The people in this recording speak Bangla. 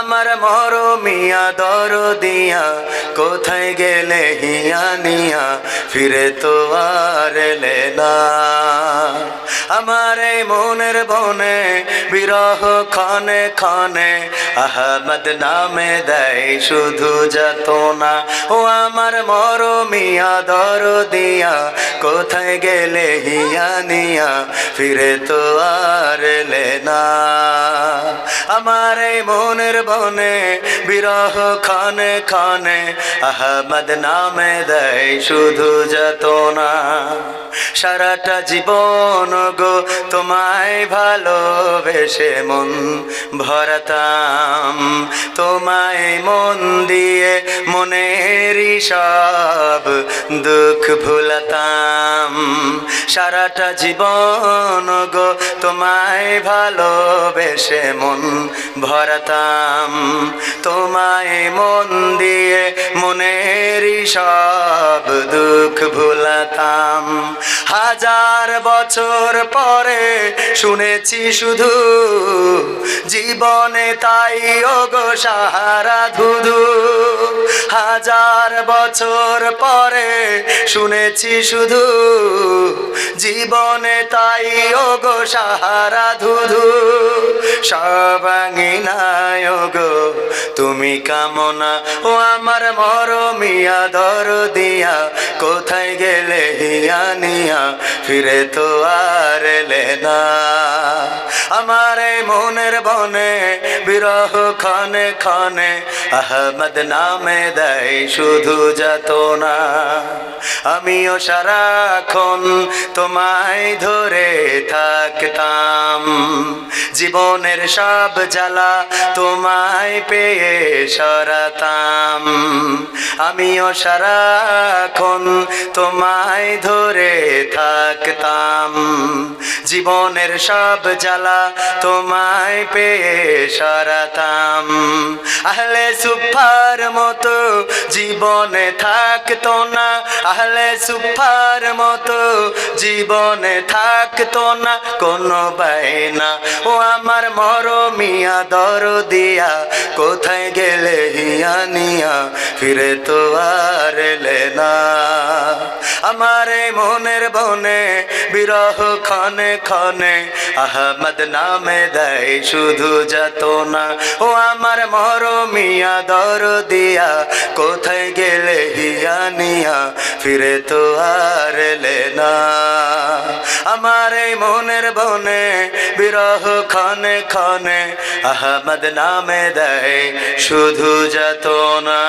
আমার মরমিয়া দর দিয়া কোথায় গেলে হিয়া নিয়া ফিরে তো আর লেলা আমার এই মনের বনে, বিরহ ক্ষণে ক্ষণে আহমদ নামে দেয় শুধু যত না ও আমার মরমিয়া দর দিয়া, কোথায় গেলে হিয়া নিয়া, ফিরে তো আর না। আমার এই মনের বনে, বিরহ ক্ষণে ক্ষণে আহমদ নামে দেয় শুধু যত না সারাটা জীবন গো, তোমায় ভালোবেসে মন ভরতাম। তোমায় মন দিয়ে মনেরই সব দুঃখ ভুলতাম। সারাটা জীবন গো, তোমায় ভালোবেসে মন ভরতাম। তোমায় মন দিয়ে মনেরই সব দুঃখ ভুলতাম। হাজার বছর পরে শুনেছি শুধু জীবনে তাই ওগো সাহারা ধুধু। হাজার বছর পরে শুনেছি শুধু, জীবনে তাই ওগো সাহারা ধুধু সবাঙ্গিনায় গো, তুমি কামনা ও আমার মরমিয়া দর দিয়া, কোথায় গেলে হিয়া নিয়া, ফিরে তো আর না। আমার মনের বনে বিরহ ক্ষণে ক্ষণে আহমদ নামে দেয় শুধু যত না আমিও সারাক্ষণ তোমায় ধরে থাকতাম জীবনের সব জ্বালা তোমায় পেয়ে সরাতাম আমিও সারাক্ষণ তোমায় ধরে থাকতাম জীবনের সব জ্বালা তোমায় পেয়ে সরাতাম। আহলে সুফার মতো জীবনে থাকতো না। আহলে সুফার মতো জীবনে থাকতো না। কোনো বাইনা ও আমার মরমিয়া দর দিয়া কোথায় গেলে হিয়া নিয়া? ফিরে তো আর না। আমার মনের বনে, বিরহ ক্ষণে ক্ষণে আহমদ নামে দেয় শুধু যত না ও আমার মরমিয়া দর দিয়া, কোথায় গেলে হিয়া নিয়া, ফিরে তো আর না। আমার এই মনের বনে, বিরহ ক্ষণে ক্ষণে আহমদ নামে দেয় শুধু যত না